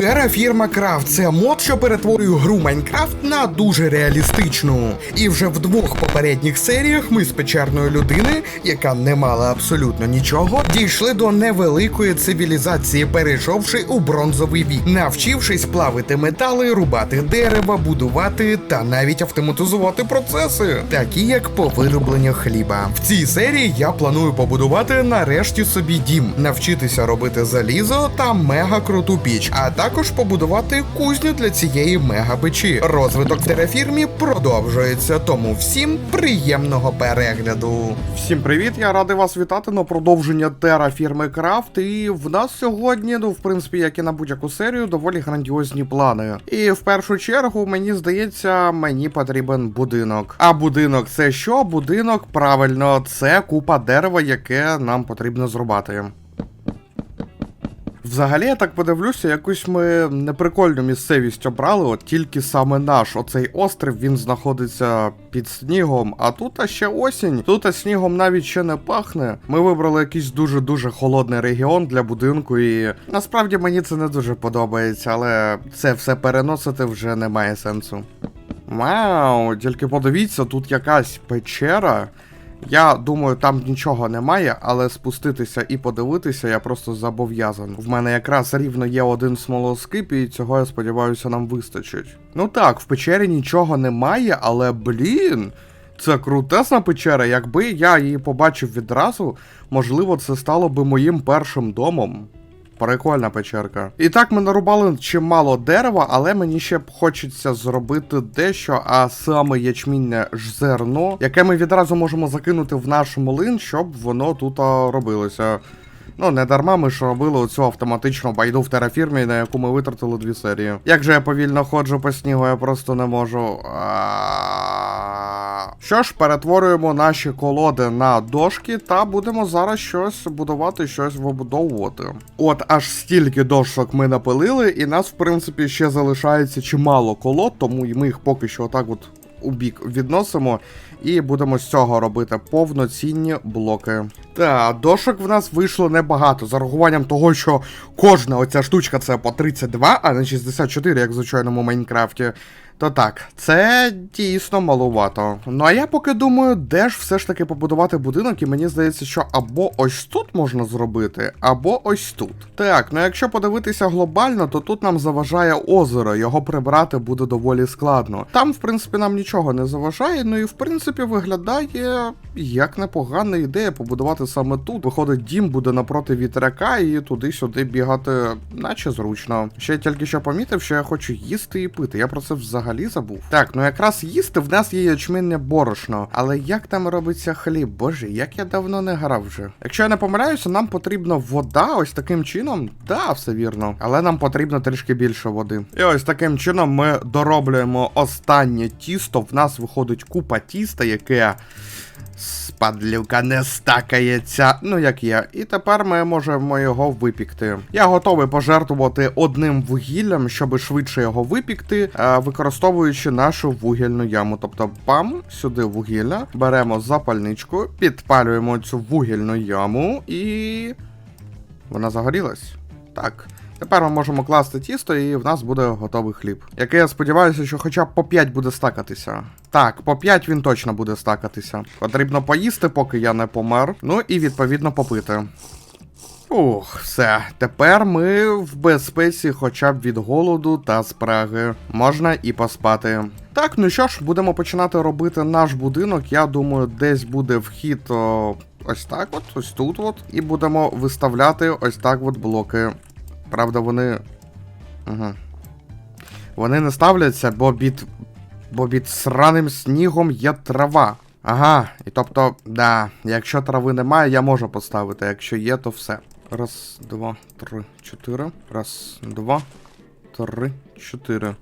Terraforma Craft – це мод, що перетворює гру Майнкрафт на дуже реалістичну. І вже в двох попередніх серіях ми з печерної людини, яка не мала абсолютно нічого, дійшли до невеликої цивілізації, перейшовши у бронзовий вік, навчившись плавити метали, рубати дерева, будувати та навіть автоматизувати процеси, такі як по виробленню хліба. В цій серії я планую побудувати нарешті собі дім, навчитися робити залізо та мега круту піч, а також побудувати кузню для цієї мега печі. Розвиток в терафірмі продовжується, тому всім приємного перегляду. Всім привіт! Я радий вас вітати на продовження терафірми Крафт. І в нас сьогодні, ну в принципі, як і на будь-яку серію, доволі грандіозні плани. І в першу чергу, мені здається, мені потрібен будинок. А будинок це що? Будинок правильно, це купа дерева, яке нам потрібно зрубати. Взагалі, я так подивлюся, якусь ми неприкольну місцевість обрали, от тільки саме наш оцей острів він знаходиться під снігом, а тут а ще осінь. Тут а снігом навіть ще не пахне. Ми вибрали якийсь дуже-дуже холодний регіон для будинку, і насправді мені це не дуже подобається, але це все переносити вже немає сенсу. Вау, тільки подивіться, тут якась печера. Я думаю, там нічого немає, але спуститися і подивитися я просто зобов'язан. В мене якраз рівно є один смолоскип, і цього я сподіваюся нам вистачить. Ну так, в печері нічого немає, але блін. Це крутесна печера. Якби я її побачив відразу, можливо, це стало би моїм першим домом. Прикольна печерка. І так ми нарубали чимало дерева, але мені ще б хочеться зробити дещо, а саме ячмінне ж зерно, яке ми відразу можемо закинути в наш млин, щоб воно тут робилося. Ну, не дарма ми ж робили оцю автоматичну байду в терафірмі, на яку ми витратили дві серії. Як же я повільно ходжу по снігу, я просто не можу. А. Що ж, перетворюємо наші колоди на дошки та будемо зараз щось будувати, щось вибудовувати. От аж стільки дошок ми напилили, і нас, в принципі, ще залишається чимало колод, тому і ми їх поки що отак от у бік відносимо і будемо з цього робити повноцінні блоки. Та, дошок в нас вийшло небагато, з урахуванням того, що кожна оця штучка це по 32, а не 64, як в звичайному Майнкрафті. То так, це дійсно малувато. Ну а я поки думаю, де ж все ж таки побудувати будинок, і мені здається, що або ось тут можна зробити, або ось тут. Так, ну якщо подивитися глобально, то тут нам заважає озеро, його прибрати буде доволі складно. Там, в принципі, нам нічого не заважає, ну і в принципі виглядає як непогана ідея побудувати саме тут. Виходить, дім буде напроти вітряка і туди-сюди бігати, наче зручно. Ще я тільки що помітив, що я хочу їсти і пити. Я про це взагалі забув. Так, ну якраз їсти в нас є ячмінне борошно. Але як там робиться хліб? Боже, як я давно не грав вже. Якщо я не помиляюся, нам потрібна вода ось таким чином. Да, все вірно. Але нам потрібно трішки більше води. І ось таким чином ми дороблюємо останнє тісто. В нас виходить купа тіста, яке. Спадлюка не стакається, ну як є. І тепер ми можемо його випікти. Я готовий пожертвувати одним вугіллям, щоб швидше його випікти, е, використовуючи нашу вугільну яму. Тобто, бам, сюди вугілля, беремо запальничку, підпалюємо цю вугільну яму і. Вона загорілась. Так. Тепер ми можемо класти тісто, і в нас буде готовий хліб. Який я сподіваюся, що хоча б по 5 буде стакатися. Так, по 5 він точно буде стакатися. Потрібно поїсти, поки я не помер. Ну і відповідно попити. Ух, все. Тепер ми в безпеці хоча б від голоду та спраги. Можна і поспати. Так, ну що ж, будемо починати робити наш будинок. Я думаю, десь буде вхід о, ось так, от, ось тут, от. І будемо виставляти ось так от блоки. Правда, вони. Угу. Вони не ставляться, бо під. Бо під сраним снігом є трава. Ага, і тобто, да, якщо трави немає, я можу поставити. Якщо є, то все. Раз, два, три, чотири. Раз, два, три, чотири.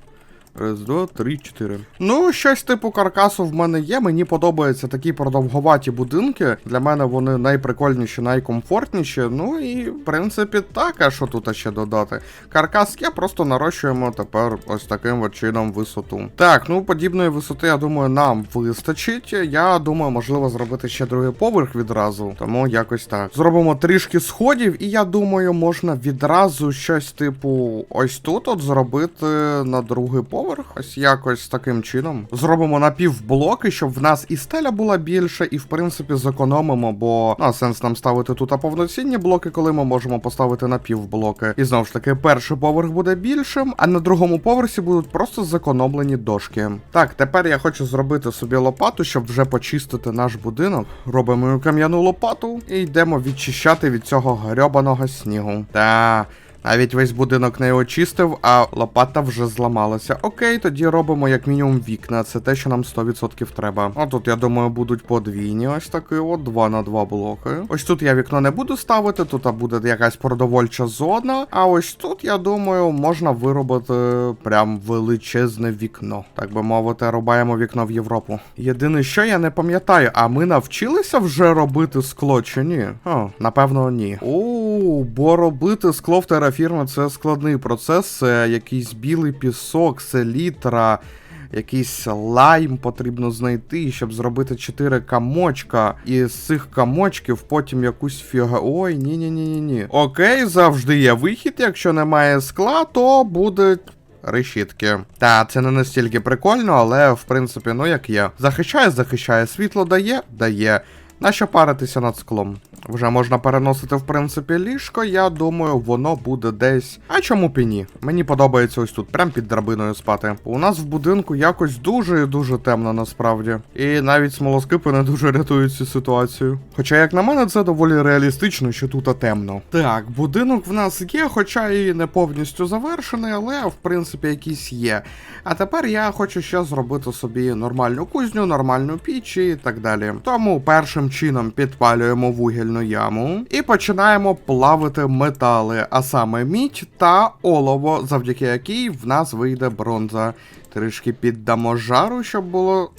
Раз, два, три, чотири. Ну, щось типу каркасу в мене є. Мені подобаються такі продовговаті будинки. Для мене вони найприкольніші, найкомфортніші. Ну і в принципі так, а що тут ще додати? Каркас є, просто нарощуємо тепер ось таким от чином висоту. Так, ну подібної висоти, я думаю, нам вистачить. Я думаю, можливо, зробити ще другий поверх відразу. Тому якось так. Зробимо трішки сходів, і я думаю, можна відразу щось типу ось тут от зробити на другий поверх. Ось якось таким чином. Зробимо напівблоки, щоб в нас і стеля була більше, і в принципі зекономимо, бо ну, сенс нам ставити тут повноцінні блоки, коли ми можемо поставити напівблоки. І знову ж таки, перший поверх буде більшим, а на другому поверсі будуть просто зекономлені дошки. Так, тепер я хочу зробити собі лопату, щоб вже почистити наш будинок. Робимо кам'яну лопату і йдемо відчищати від цього грьобаного снігу. Та. Навіть весь будинок не очистив, а лопата вже зламалася. Окей, тоді робимо як мінімум вікна. Це те, що нам 100% треба. А тут, я думаю, будуть подвійні. Ось такі от 2 на 2 блоки. Ось тут я вікно не буду ставити, тут буде якась продовольча зона. А ось тут, я думаю, можна виробити прям величезне вікно. Так би мовити, рубаємо вікно в Європу. Єдине, що я не пам'ятаю, а ми навчилися вже робити скло чи ні? О, напевно, ні. О, бо робити скло в терафірмі це складний процес. Це якийсь білий пісок, селітра. Якийсь лайм потрібно знайти, щоб зробити 4 камочка. І з цих камочків потім якусь фіга. Ой, ні-ні-ні. ні Окей, завжди є вихід. Якщо немає скла, то буде. Решітки. Та, це не настільки прикольно, але в принципі, ну як є. Захищає, захищає, світло дає, дає. Нащо паритися над склом? Вже можна переносити, в принципі, ліжко. Я думаю, воно буде десь. А чому б і ні? Мені подобається ось тут, прям під драбиною спати. У нас в будинку якось дуже і дуже темно насправді. І навіть смолоскипи не дуже рятують цю ситуацію. Хоча, як на мене, це доволі реалістично, що тут темно. Так, будинок в нас є, хоча і не повністю завершений, але в принципі якийсь є. А тепер я хочу ще зробити собі нормальну кузню, нормальну піч і так далі. Тому першим чином підпалюємо вугільну яму і починаємо плавити метали, а саме мідь та олово, завдяки якій в нас вийде бронза. Трішки піддамо жару, щоб було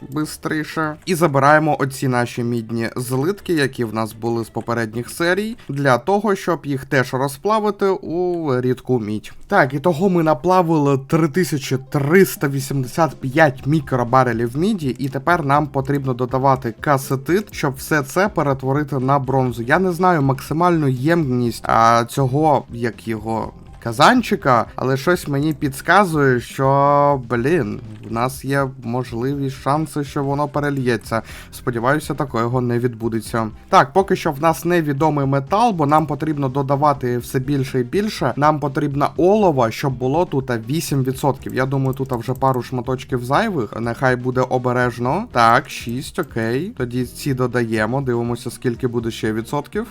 швидше. І забираємо оці наші мідні злитки, які в нас були з попередніх серій, для того, щоб їх теж розплавити у рідку мідь. Так, і того ми наплавили 3385 мікробарелів міді, і тепер нам потрібно додавати касетит, щоб все це перетворити на бронзу. Я не знаю максимальну ємність а, цього, як його казанчика, але щось мені підказує, що, блін, в нас є можливі шанси, що воно перельється. Сподіваюся, такого не відбудеться. Так, поки що в нас невідомий метал, бо нам потрібно додавати все більше і більше. Нам потрібна олова, щоб було тут 8%. Я думаю, тут вже пару шматочків зайвих. Нехай буде обережно. Так, 6, окей. Тоді ці додаємо. Дивимося, скільки буде ще відсотків.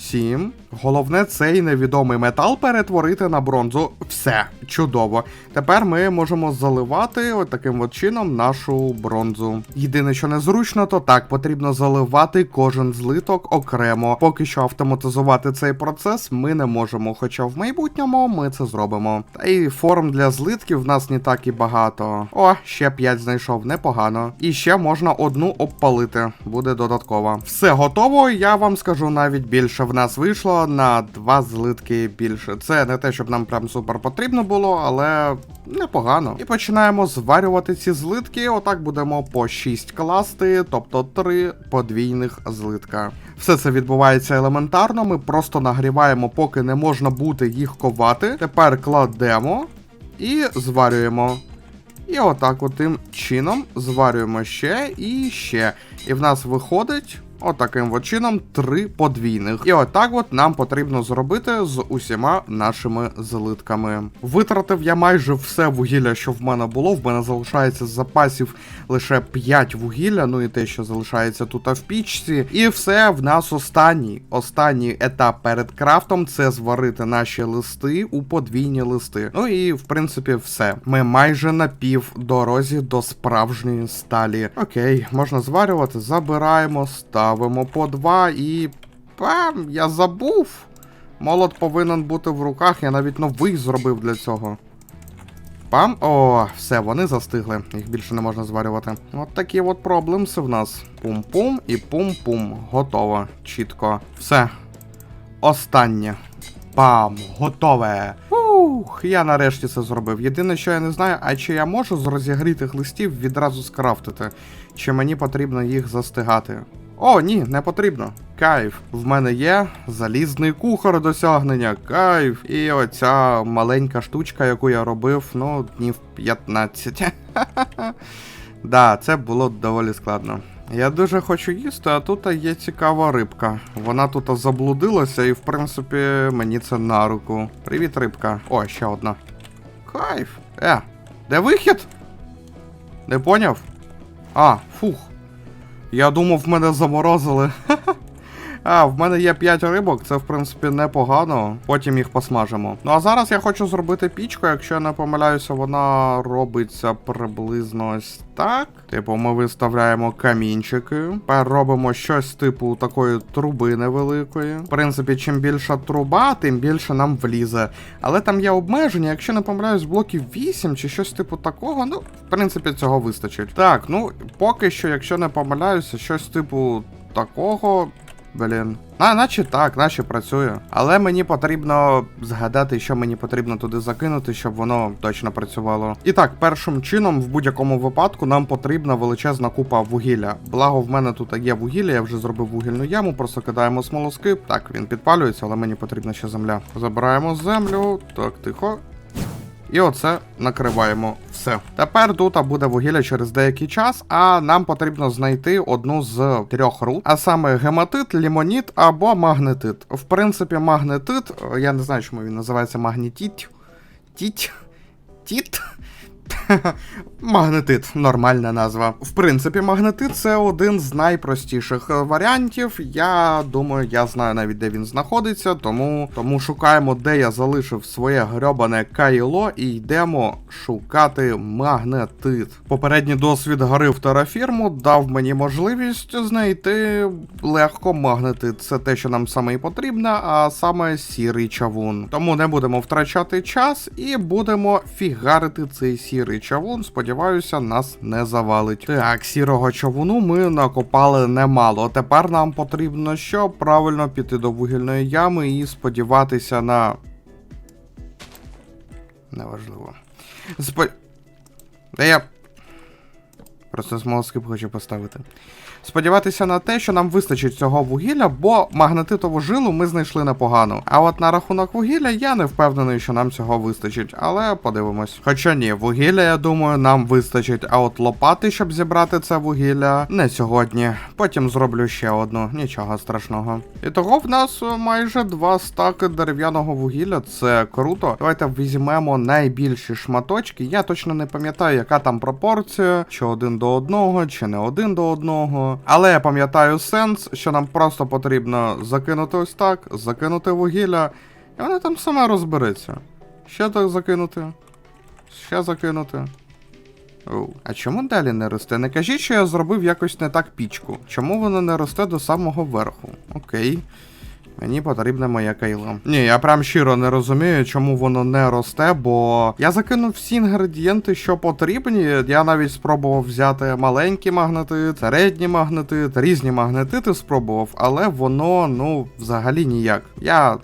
7. Головне цей невідомий метал перетворити на бронзу. Все, чудово. Тепер ми можемо заливати от таким от чином нашу бронзу. Єдине, що незручно, то так потрібно заливати кожен злиток окремо. Поки що автоматизувати цей процес ми не можемо, хоча в майбутньому ми це зробимо. Та й форм для злитків в нас не так і багато. О, ще 5 знайшов, непогано. І ще можна одну обпалити, буде додатково. Все готово, я вам скажу навіть більше. В нас вийшло на два злитки більше. Це не те, щоб нам прям супер потрібно було, але непогано. І починаємо зварювати ці злитки. Отак будемо по 6 класти, тобто 3 подвійних злитка. Все це відбувається елементарно. Ми просто нагріваємо, поки не можна буде їх ковати. Тепер кладемо і зварюємо. І отак от тим чином зварюємо ще і ще. І в нас виходить Отаким от чином три подвійних. І отак от нам потрібно зробити з усіма нашими злитками. Витратив я майже все вугілля, що в мене було. В мене залишається з запасів лише 5 вугілля, ну і те, що залишається тут в пічці. І все в нас останній. Останній етап перед крафтом це зварити наші листи у подвійні листи. Ну і в принципі все. Ми майже на пів дорозі до справжньої сталі. Окей, можна зварювати, забираємо, ставимо по два і. Пам, я забув. Молот повинен бути в руках, я навіть новий зробив для цього. Пам. О, все, вони застигли. Їх більше не можна зварювати. От такі от проблемси в нас. Пум-пум і пум-пум. Готово. Чітко. Все. Останнє. Пам, готове. Ух, я нарешті це зробив. Єдине, що я не знаю, а чи я можу з розігрітих листів відразу скрафтити, чи мені потрібно їх застигати. О, ні, не потрібно. Кайф. В мене є залізний кухар досягнення. Кайф. І оця маленька штучка, яку я робив, ну, днів 15. Да, це було доволі складно. Я дуже хочу їсти, а тут є цікава рибка. Вона тут заблудилася, і в принципі мені це на руку. Привіт, рибка. О, ще одна. Кайф. Е, де вихід? Не поняв? А, фух. Я думав, мене заморозили. А, в мене є 5 рибок, це в принципі непогано. Потім їх посмажимо. Ну а зараз я хочу зробити пічку, якщо я не помиляюся, вона робиться приблизно ось так. Типу, ми виставляємо камінчики. Тепер робимо щось типу такої труби невеликої. В принципі, чим більша труба, тим більше нам влізе. Але там є обмеження, якщо не помиляюсь, блоків 8 чи щось типу такого. Ну, в принципі, цього вистачить. Так, ну поки що, якщо не помиляюся, щось типу такого. Блін. А, наче так, наче працює. Але мені потрібно згадати, що мені потрібно туди закинути, щоб воно точно працювало. І так, першим чином, в будь-якому випадку, нам потрібна величезна купа вугілля. Благо, в мене тут є вугілля, я вже зробив вугільну яму, просто кидаємо смолоскип. Так, він підпалюється, але мені потрібна ще земля. Забираємо землю. Так, тихо. І оце накриваємо все. Тепер тут буде вугілля через деякий час, а нам потрібно знайти одну з трьох руд, а саме гематит, лімоніт або магнетит. В принципі, магнетит, е, я не знаю, чому він називається магнетіт. Тіть. Тіт. Магнетит, нормальна назва. В принципі, магнетит це один з найпростіших е, варіантів. Я думаю, я знаю навіть де він знаходиться, тому, тому шукаємо, де я залишив своє грьобане кайло, і йдемо шукати магнетит. Попередній досвід гри в терафірму дав мені можливість знайти легко магнетит. Це те, що нам саме і потрібно, а саме сірий чавун. Тому не будемо втрачати час і будемо фігарити цей сірий чавун. Сподіваюся, нас не завалить. Так, сірого чавуну ми накопали немало. Тепер нам потрібно що? Правильно піти до вугільної ями і сподіватися на. Неважливо. Спо... Де я. Просто смолоскип хочу поставити. Сподіватися на те, що нам вистачить цього вугілля, бо магнетитову жилу ми знайшли непогано. А от на рахунок вугілля я не впевнений, що нам цього вистачить, але подивимось. Хоча ні, вугілля, я думаю, нам вистачить. А от лопати, щоб зібрати це вугілля, не сьогодні. Потім зроблю ще одну, нічого страшного. І того в нас е, майже два стаки дерев'яного вугілля. Це круто. Давайте візьмемо найбільші шматочки. Я точно не пам'ятаю, яка там пропорція, чи один до одного, чи не один до одного. Але я пам'ятаю сенс, що нам просто потрібно закинути ось так, закинути вугілля, і вона там сама розбереться. Ще так закинути. Ще закинути. Оу. А чому далі не росте? Не кажіть, що я зробив якось не так пічку. Чому воно не росте до самого верху? Окей. Мені потрібне моє кайла. Ні, я прям щиро не розумію, чому воно не росте, бо я закинув всі інгредієнти, що потрібні. Я навіть спробував взяти маленькі магнетит, середній магнетит, різні магнетити спробував, але воно, ну, взагалі ніяк. Я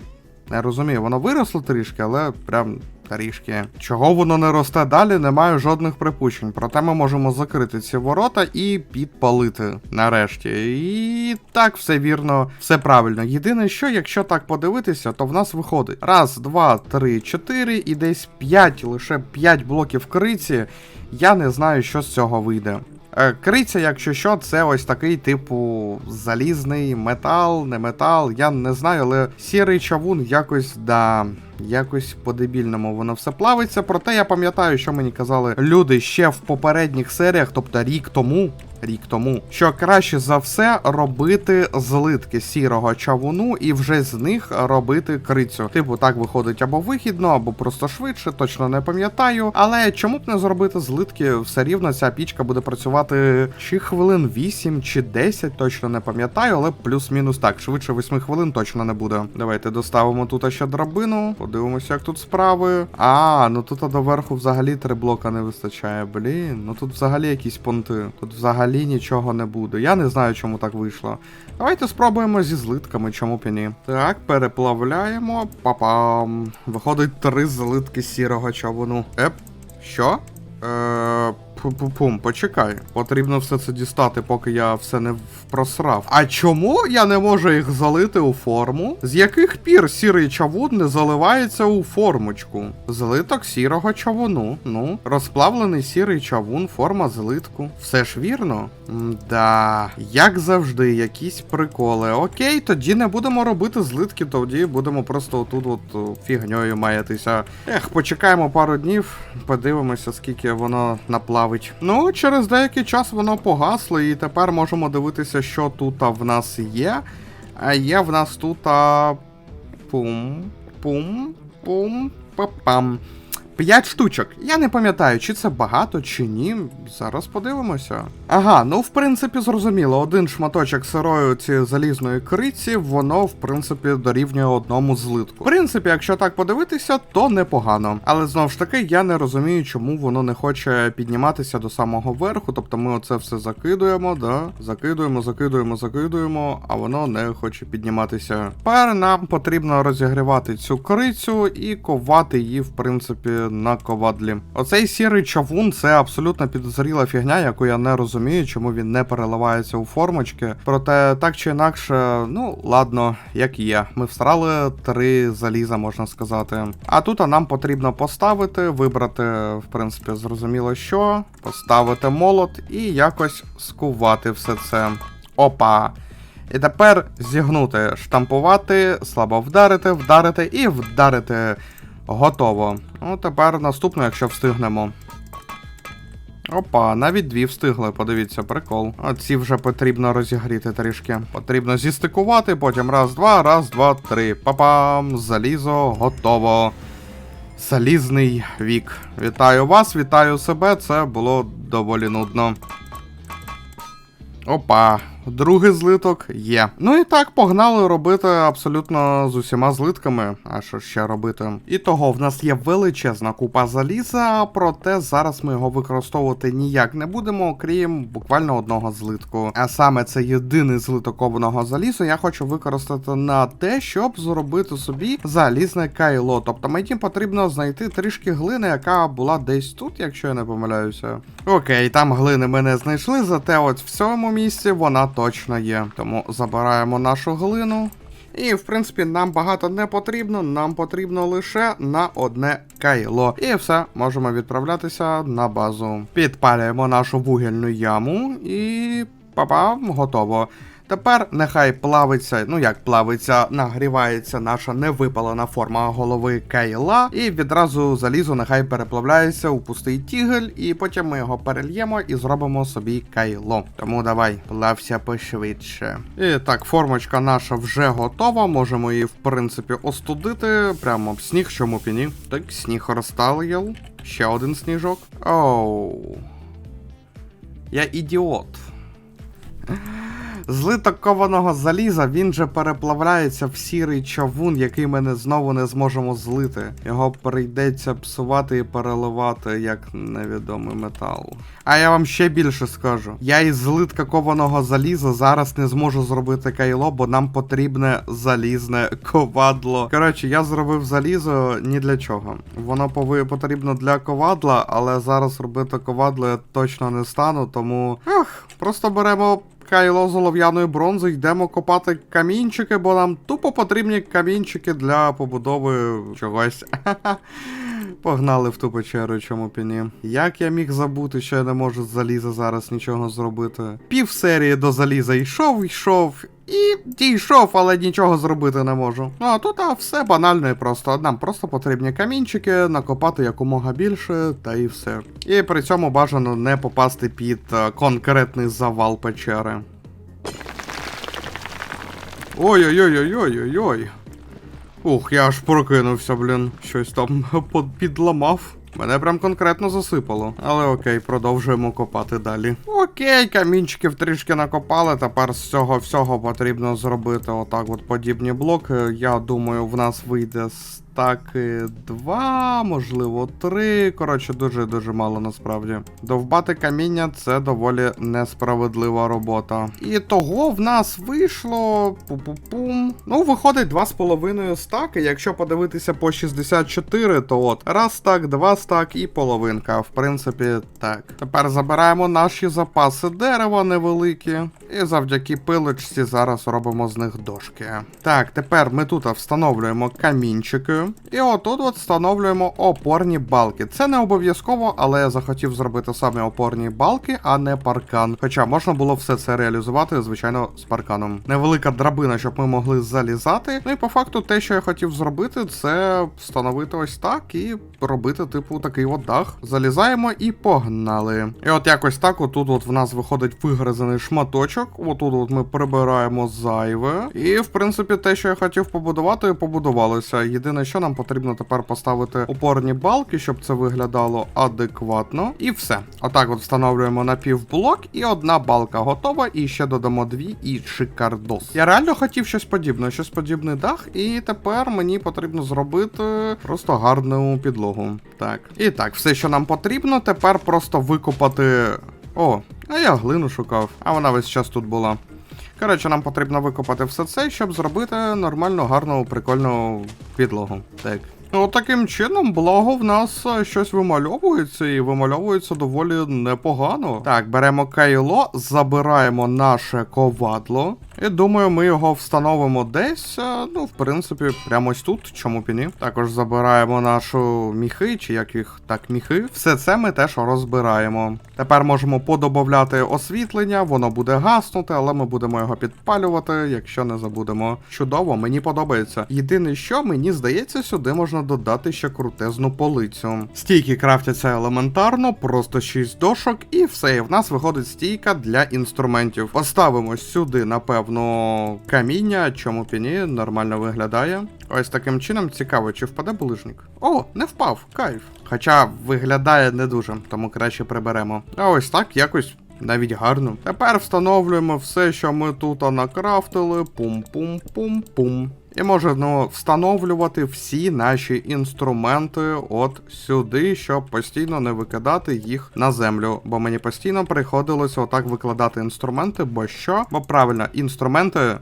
не розумію, воно виросло трішки, але прям. Трішки. Чого воно не росте далі, не маю жодних припущень. Проте ми можемо закрити ці ворота і підпалити нарешті. І так, все вірно, все правильно. Єдине, що якщо так подивитися, то в нас виходить раз, два, три, чотири і десь п'ять, лише п'ять блоків криці. Я не знаю, що з цього вийде. Е, Криця, якщо що, це ось такий, типу, залізний метал, не метал, я не знаю, але сірий чавун якось да. Якось по-дебільному воно все плавиться. Проте я пам'ятаю, що мені казали люди ще в попередніх серіях, тобто рік тому. Рік тому, що краще за все робити злитки сірого чавуну і вже з них робити крицю. Типу, так виходить або вигідно, або просто швидше, точно не пам'ятаю. Але чому б не зробити злитки? Все рівно ця пічка буде працювати чи хвилин 8, чи 10, точно не пам'ятаю, але плюс-мінус так, швидше 8 хвилин точно не буде. Давайте доставимо тут ще драбину, подивимося, як тут справи. А, ну тут доверху взагалі три блока не вистачає. Блін, ну тут взагалі якісь понти. Тут взагалі нічого не буде. Я не знаю, чому так вийшло. Давайте спробуємо зі злитками, чому б і ні. Так, переплавляємо. Папам. Виходить три злитки сірого чавуну. Еп, що? Е, Пу-пу-пум, почекай. Потрібно все це дістати, поки я все не просрав. А чому я не можу їх залити у форму? З яких пір сірий чавун не заливається у формочку? Злиток сірого чавуну. Ну, розплавлений сірий чавун, форма злитку. Все ж вірно? Да, як завжди, якісь приколи. Окей, тоді не будемо робити злитки, тоді будемо просто отут от фігньою маятися. Ех, почекаємо пару днів, подивимося, скільки воно наплавить. Ну, через деякий час воно погасло, і тепер можемо дивитися, що тут в нас є. А є в нас тут. Пум, пум, пум, папам. П'ять штучок. Я не пам'ятаю, чи це багато, чи ні. Зараз подивимося. Ага, ну в принципі зрозуміло, один шматочок сирої цієї залізної криці, воно в принципі дорівнює одному злитку. В принципі, якщо так подивитися, то непогано. Але знову ж таки, я не розумію, чому воно не хоче підніматися до самого верху. Тобто ми оце все закидуємо, да? Закидуємо, закидуємо, закидуємо, а воно не хоче підніматися. Тепер нам потрібно розігрівати цю крицю і ковати її, в принципі, на ковадлі. Оцей сірий чавун це абсолютно підозріла фігня, яку я не розумію, чому він не переливається у формочки. Проте так чи інакше, ну ладно, як є. Ми всрали три заліза, можна сказати. А тут нам потрібно поставити, вибрати, в принципі, зрозуміло що, поставити молот і якось скувати все це. Опа. І тепер зігнути, штампувати, слабо вдарити, вдарити і вдарити. Готово. Ну, тепер наступно, якщо встигнемо. Опа, навіть дві встигли, подивіться, прикол. Оці вже потрібно розігріти трішки. Потрібно зістикувати, потім раз, два, раз, два, три. Папам, залізо, готово. Залізний вік. Вітаю вас, вітаю себе. Це було доволі нудно. Опа, другий злиток є. Ну і так, погнали робити абсолютно з усіма злитками. А що ще робити? І того в нас є величезна купа заліза, проте зараз ми його використовувати ніяк не будемо, окрім буквально одного злитку. А саме це єдиний злиток кованого залізу я хочу використати на те, щоб зробити собі залізне кайло. Тобто мені потрібно знайти трішки глини, яка була десь тут, якщо я не помиляюся. Окей, там глини ми не знайшли, зате от в цьому місці вона точно є. Тому забираємо нашу глину. І, в принципі, нам багато не потрібно, нам потрібно лише на одне кайло. І все, можемо відправлятися на базу. Підпалюємо нашу вугільну яму і папа, готово. Тепер нехай плавиться, ну як плавиться, нагрівається наша невипалена форма голови Кайла, і відразу залізо нехай переплавляється у пустий тігель, і потім ми його перельємо і зробимо собі кайло. Тому давай, плався пошвидше. І так, формочка наша вже готова. Можемо її, в принципі, остудити. Прямо в сніг, чому б і ні. Так, сніг розталив. Ще один сніжок. Оу. Я ідіот. Злиток кованого заліза він же переплавляється в сірий чавун, який ми не знову не зможемо злити. Його прийдеться псувати і переливати як невідомий метал. А я вам ще більше скажу: я із злитка кованого заліза зараз не зможу зробити кайло, бо нам потрібне залізне ковадло. Коротше, я зробив залізо ні для чого. Воно пови потрібно для ковадла, але зараз робити ковадло я точно не стану, тому. Ах, просто беремо. Кайло золов'яної бронзи, йдемо копати камінчики, бо нам тупо потрібні камінчики для побудови чогось. Погнали в ту печеру, чому піні. Як я міг забути, що я не можу з заліза зараз нічого зробити? Пів серії до заліза йшов, йшов. І дійшов, але нічого зробити не можу. Ну а тут а, все банально і просто. Нам просто потрібні камінчики, накопати якомога більше, та і все. І при цьому бажано не попасти під е, конкретний завал печери. Ой-ой-ой-ой-ой-ой-ой. Ух, я аж прокинувся, блін. Щось там підламав. Мене прям конкретно засипало. Але окей, продовжуємо копати далі. Окей, камінчиків трішки накопали. Тепер з цього всього потрібно зробити отак от подібні блоки. Я думаю, в нас вийде стаки два, можливо, три. Коротше, дуже-дуже мало насправді. Довбати каміння це доволі несправедлива робота. І того в нас вийшло. Пу-пу-пум. Ну, виходить 2,5 стаки. Якщо подивитися по 64, то от раз стак, два стак і половинка. В принципі, так. Тепер забираємо наші запаси дерева невеликі. І завдяки пилочці зараз робимо з них дошки. Так, тепер ми тут встановлюємо камінчики. І отут от встановлюємо опорні балки. Це не обов'язково, але я захотів зробити саме опорні балки, а не паркан. Хоча можна було все це реалізувати, звичайно, з парканом. Невелика драбина, щоб ми могли залізати. Ну і по факту, те, що я хотів зробити, це встановити ось так і робити, типу, такий от дах. Залізаємо і погнали. І от якось так, отут от в нас виходить вигризаний шматочок. Отут от ми прибираємо зайве. І в принципі, те, що я хотів побудувати, побудувалося. Єдине, що нам потрібно тепер поставити опорні балки, щоб це виглядало адекватно. І все. Отак от встановлюємо напівблок, і одна балка готова, і ще додамо дві, і шикардос. Я реально хотів щось подібне, щось подібний дах, і тепер мені потрібно зробити просто гарну підлогу. Так. І так, все, що нам потрібно, тепер просто викопати. О, а я глину шукав, а вона весь час тут була. Коротше, нам потрібно викопати все це, щоб зробити нормальну, гарну, прикольну підлогу. Так. Ну, таким чином, благо в нас е, щось вимальовується і вимальовується доволі непогано. Так, беремо кайло, забираємо наше ковадло. І думаю, ми його встановимо десь. е, Ну, в принципі, прямо ось тут, чому б і ні. Також забираємо нашу міхи, чи як їх так, міхи. Все це ми теж розбираємо. Тепер можемо подобавляти освітлення, воно буде гаснути, але ми будемо його підпалювати, якщо не забудемо. Чудово, мені подобається. Єдине, що мені здається, сюди можна додати ще крутезну полицю. Стійки крафтяться елементарно, просто 6 дошок, і все. І в нас виходить стійка для інструментів. Поставимо сюди, напевно, каміння, чому піні, нормально виглядає. Ось таким чином цікаво, чи впаде булижник. О, не впав, кайф. Хоча виглядає не дуже, тому краще приберемо. А ось так якось. Навіть гарно. Тепер встановлюємо все, що ми тут накрафтили. Пум-пум-пум-пум. І можемо встановлювати всі наші інструменти от сюди, щоб постійно не викидати їх на землю. Бо мені постійно приходилося отак викладати інструменти, бо що? Бо правильно, інструменти.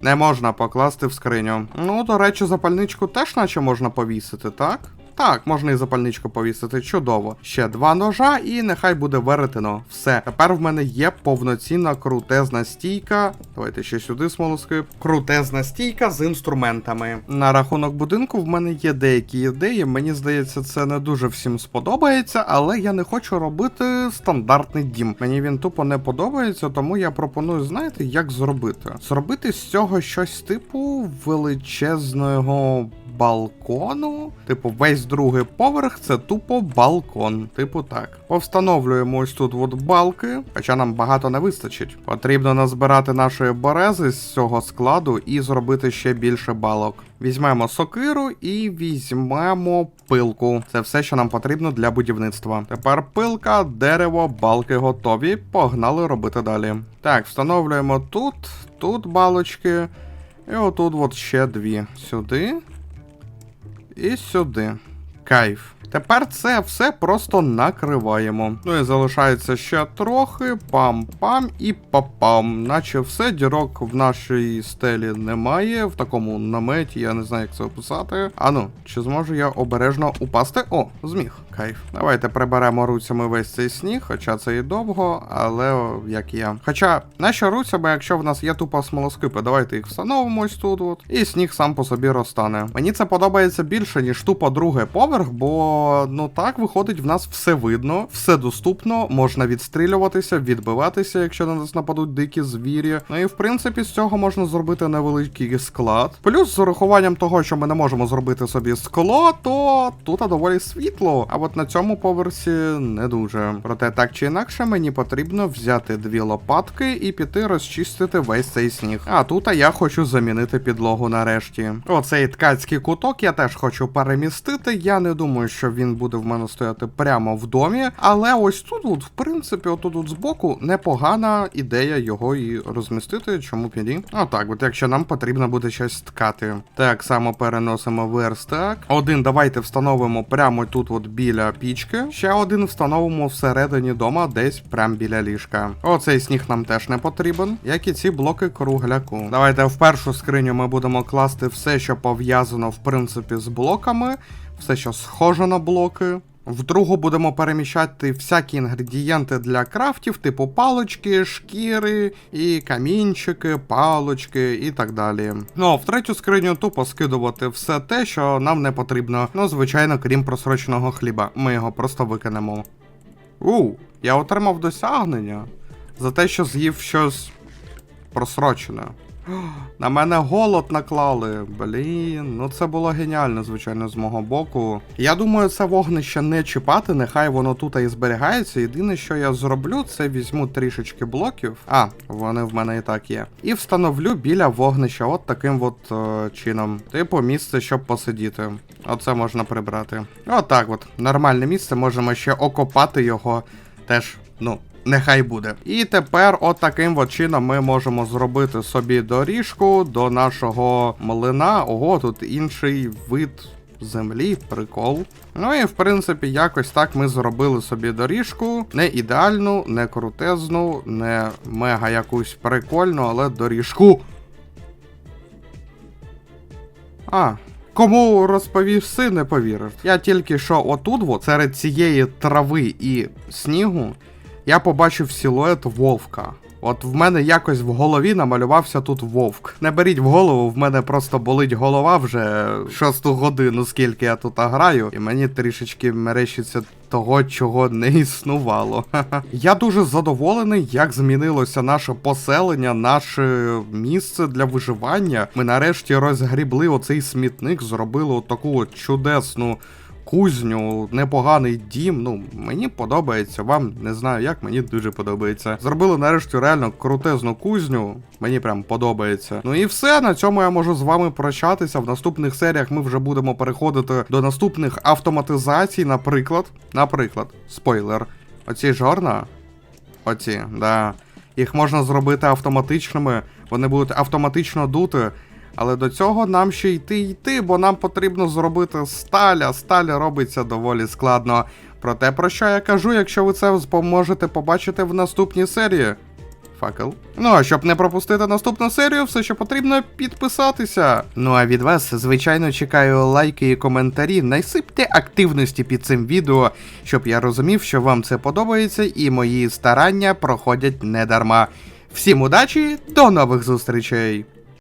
Не можна покласти в скриню. Ну, до речі, запальничку теж наче можна повісити, так? Так, можна і запальничку повісити, чудово. Ще два ножа, і нехай буде веретено. Все. Тепер в мене є повноцінна крутезна стійка. Давайте ще сюди смолоски. Крутезна стійка з інструментами. На рахунок будинку в мене є деякі ідеї. Мені здається, це не дуже всім сподобається, але я не хочу робити стандартний дім. Мені він тупо не подобається, тому я пропоную, знаєте, як зробити? Зробити з цього щось типу величезного балкону. Типу, весь другий поверх це тупо балкон. Типу так. Повстановлюємо ось тут от балки, хоча нам багато не вистачить. Потрібно назбирати нашої берези з цього складу і зробити ще більше балок. Візьмемо сокиру і візьмемо пилку. Це все, що нам потрібно для будівництва. Тепер пилка, дерево, балки готові. Погнали робити далі. Так, встановлюємо тут, тут балочки. І отут от ще дві. Сюди. І сюди. Кайф. Тепер це все просто накриваємо. Ну і залишається ще трохи. Пам-пам і папам. Наче все, дірок в нашій стелі немає. В такому наметі, я не знаю, як це описати. А ну, чи зможу я обережно упасти? О, зміг. Кайф. Давайте приберемо руцями весь цей сніг, хоча це і довго, але як є. Хоча, нащо руцями, якщо в нас є тупо смолоскипи, давайте їх встановимо ось тут, от, і сніг сам по собі розтане. Мені це подобається більше, ніж тупо другий поверх, бо ну так виходить, в нас все видно, все доступно, можна відстрілюватися, відбиватися, якщо на нас нападуть дикі звірі. Ну і в принципі з цього можна зробити невеликий склад. Плюс з урахуванням того, що ми не можемо зробити собі скло, то тут доволі світло. А от на цьому поверсі не дуже. Проте так чи інакше, мені потрібно взяти дві лопатки і піти розчистити весь цей сніг. А тут я хочу замінити підлогу нарешті. Оцей ткацький куток я теж хочу перемістити. Я не думаю, що він буде в мене стояти прямо в домі. Але ось тут, от, в принципі, отут от збоку непогана ідея його і розмістити. Чому б ні? Отак, от якщо нам потрібно буде щось ткати. Так само переносимо верстак. Один давайте встановимо прямо тут, от біля пічки. Ще один встановимо всередині дома, десь прямо біля ліжка. Оцей сніг нам теж не потрібен, як і ці блоки кругляку. Давайте в першу скриню ми будемо класти все, що пов'язано в принципі з блоками, все, що схоже на блоки. В будемо переміщати всякі інгредієнти для крафтів, типу палочки, шкіри, і камінчики, палочки і так далі. Ну а в третю скриню тупо скидувати все те, що нам не потрібно. Ну, звичайно, крім просроченого хліба. Ми його просто викинемо. У, я отримав досягнення за те, що з'їв щось просрочене. На мене голод наклали. Блін, ну це було геніально, звичайно, з мого боку. Я думаю, це вогнище не чіпати, нехай воно тут і зберігається. Єдине, що я зроблю, це візьму трішечки блоків. А, вони в мене і так є. І встановлю біля вогнища, от таким от е, чином. Типу, місце, щоб посидіти. Оце можна прибрати. Отак от. Нормальне місце, можемо ще окопати його. Теж, ну, Нехай буде. І тепер, от таким от чином, ми можемо зробити собі доріжку до нашого млина. Ого, тут інший вид землі, прикол. Ну і в принципі, якось так ми зробили собі доріжку. Не ідеальну, не крутезну, не мега якусь прикольну, але доріжку. А. Кому розповів си, не повіриш. Я тільки що отут, от, серед цієї трави і снігу, я побачив силует вовка. От в мене якось в голові намалювався тут вовк. Не беріть в голову, в мене просто болить голова вже шосту годину, скільки я тут граю, і мені трішечки мерещиться того, чого не існувало. Я дуже задоволений, як змінилося наше поселення, наше місце для виживання. Ми нарешті розгрібли оцей смітник, зробили отаку от чудесну кузню, непоганий дім. Ну, мені подобається. Вам не знаю як, мені дуже подобається. Зробили нарешті реально крутезну кузню. Мені прям подобається. Ну і все. На цьому я можу з вами прощатися. В наступних серіях ми вже будемо переходити до наступних автоматизацій. Наприклад, наприклад, спойлер. Оці жорна. Оці, да. Їх можна зробити автоматичними, вони будуть автоматично дути. Але до цього нам ще йти йти, бо нам потрібно зробити сталь, а сталь робиться доволі складно. Про те, про що я кажу, якщо ви це зможете побачити в наступній серії. Факел. Ну а щоб не пропустити наступну серію, все що потрібно підписатися. Ну а від вас, звичайно, чекаю лайки і коментарі. Найсипте активності під цим відео, щоб я розумів, що вам це подобається, і мої старання проходять не дарма. Всім удачі, до нових зустрічей!